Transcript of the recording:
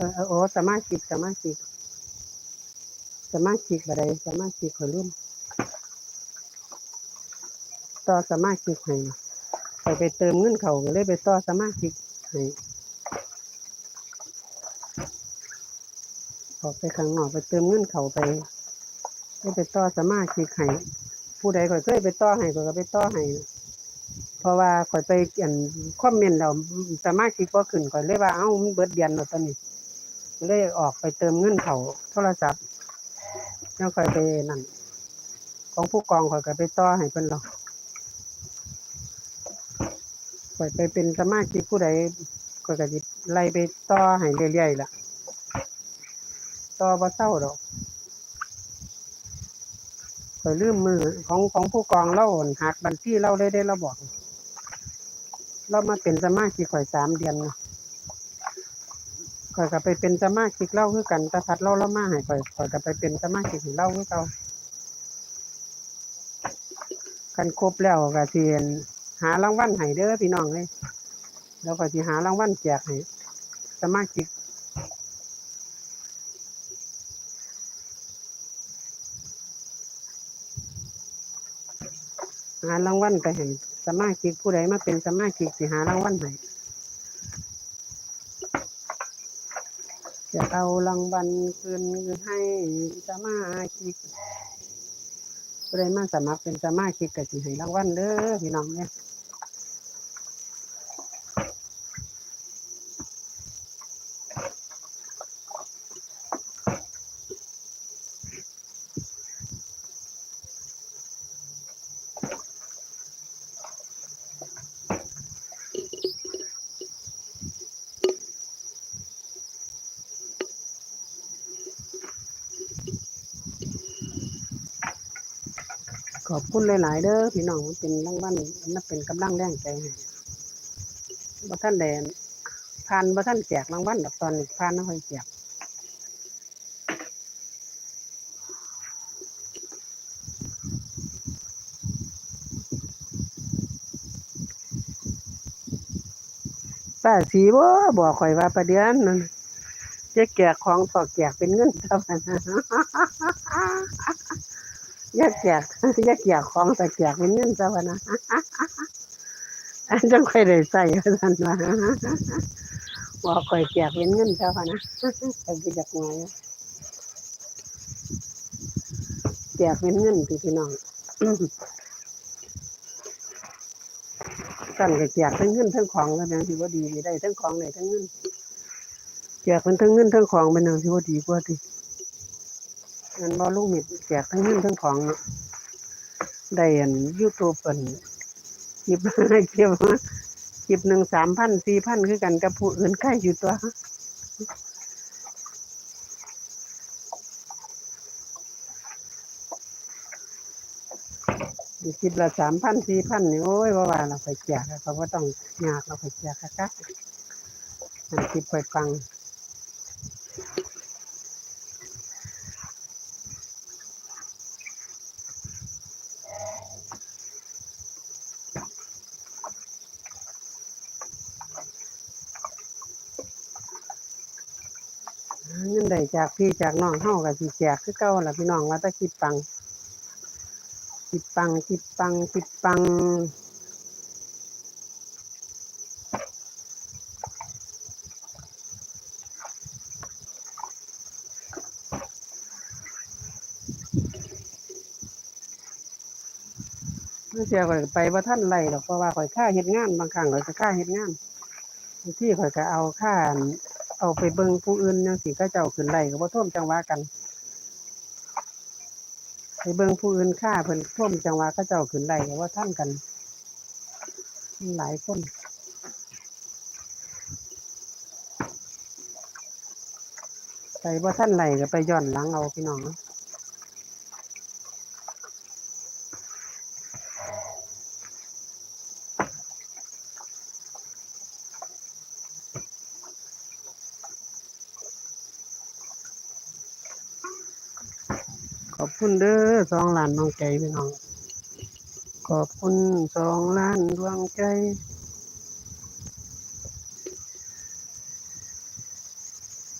ออเออโอ้สมาชิกสมาชิกสมาชิกอะไรสมาชิกขอยรุ่นต่อสมาชิกให้ไปไปเติมเงินเขาเลยไปต่อสมาชิกให้ออกไปข้างนอกไปเติมเงินเขาไปได้ไปต่อสมาชิกให้ผู้ใดข่อยเคยไปต่อให้ข่อยก็ไปต่อให้เพราะว่าข่อยไปอันคอมเมนต์แล้วสมาชิกบ่ขึ้นข่อยเลยว่าเอ้ามันเบิดเดือนแล้วตอนนี้ เลยออกไปเติมเงินเขาโทรศัพท์แล้วค่อยไปนั่นของผู้กองข่อยก็ไปต่อให้เพิ่นหรอกข่อยไปเป็นสมาชิกผู้ใดข่อยก็สิไล่ไปต่อให้เรื่อยๆล่ะต่อบ่เศร้าดอกข่อยลืมมือของของผู้กองเล่าหักบัญชีเราเลยได้เราบอก เรามาเป็นสมาชิกข่อยสามเดือนเนาะ ข่อยก็ไปเป็นสมาชิกเล่าคือกันตะพัดเล่าเล่ามาให้ข่อยข่อยก็ไปเป็นสมาชิกของเล่าคือเก่ากันครบแล้วก็สิอั่นหารางวัลให้เด้อพี่น้องเลยแล้วก็สิหารางวัลแจกให้สมาชิกหารางวัลไปให้สมาชิกผู้ใดมาเป็นสมาชิกสิหารางวัลให้ จะเอารางวัลคืนให้สมาชิกเรามาสมัครเป็นสมาชิกก็สิให้รางวัลเด้อพี่น้องเนี่ย ขอบคุณหลาย ๆ เด้อพี่น้องมันเป็นรางวัลมันเป็นกำลังแรงใจให้บ่ท่านแดนผ่านบ่ท่านแจกรางวัลดอกตอนนี้ผ่านแล้วค่อยแจกป้าสีบ่บอกข่อยว่าประเดี๋ยวนั้นจะแจกของต่อแจกเป็นเงินเท่านั้น ยากแจกยากแจกของแต่แจกเป็นเงินซะวะนะอันจังค่อยได้ใส่ว่าซั่นว่าบอกค่อยแจกเป็นเงินซะวะนะแต่บ่อยากงวยแจกเป็นเงินพี่พี่น้องสั่นก็แจกทั้งเงินทั้งของแล้วนะที่ว่าดีได้ทั้งของได้ทั้งเงินแจกเป็นทั้งเงินทั้งของเป็นอย่างที่ว่าดีกว่าติ เงินบ่ลูกมิดแจกทั้งเงินทั้งของเนาะได้อันยูทูบอันคลิปคลิปคลิปหนึ่งสามพันสี่พันคือกันกับผู้อื่นใกล้อยู่ตัวคลิปละสามพันสี่พันนี่โอ้ยว่าว่าเราไปแจกแล้วเขาก็ต้องยากเราไปแจกคักๆอันคลิปไปฟัง เงินได้จากพี่จากน้องเฮาก็สิแจกคือเก่าล่ะพี่น้องว่าตะคิดปังคิดปังคิดปังคิดปังเมื่อเสียข่อยก็ไปบ่าทันไรดอกเพราะว่าข่อยค่าเฮ็ดงานบางครั้งข่อยก็ค่าเฮ็ดงานที่ข่อยก็เอาค่า เอาไปเบิ่งผู้อื่นยังสิ่งขาเจ้าขึ้นไรก็บ่ท่วมจังหวะกัน ไปเบิ่งผู้อื่นฆ่าเพิ่นท่วมจังหวะข้าเจ้าขึ้นไรก็บ่ทันกันมันหลายคนไปบ่ท่านไร่ก็ไปย้อนหลังเอาพี่น้อง อบคุณเด้อสองล้านดวงใจพี่น้อง ขอบคุณสองล้านดวงใจ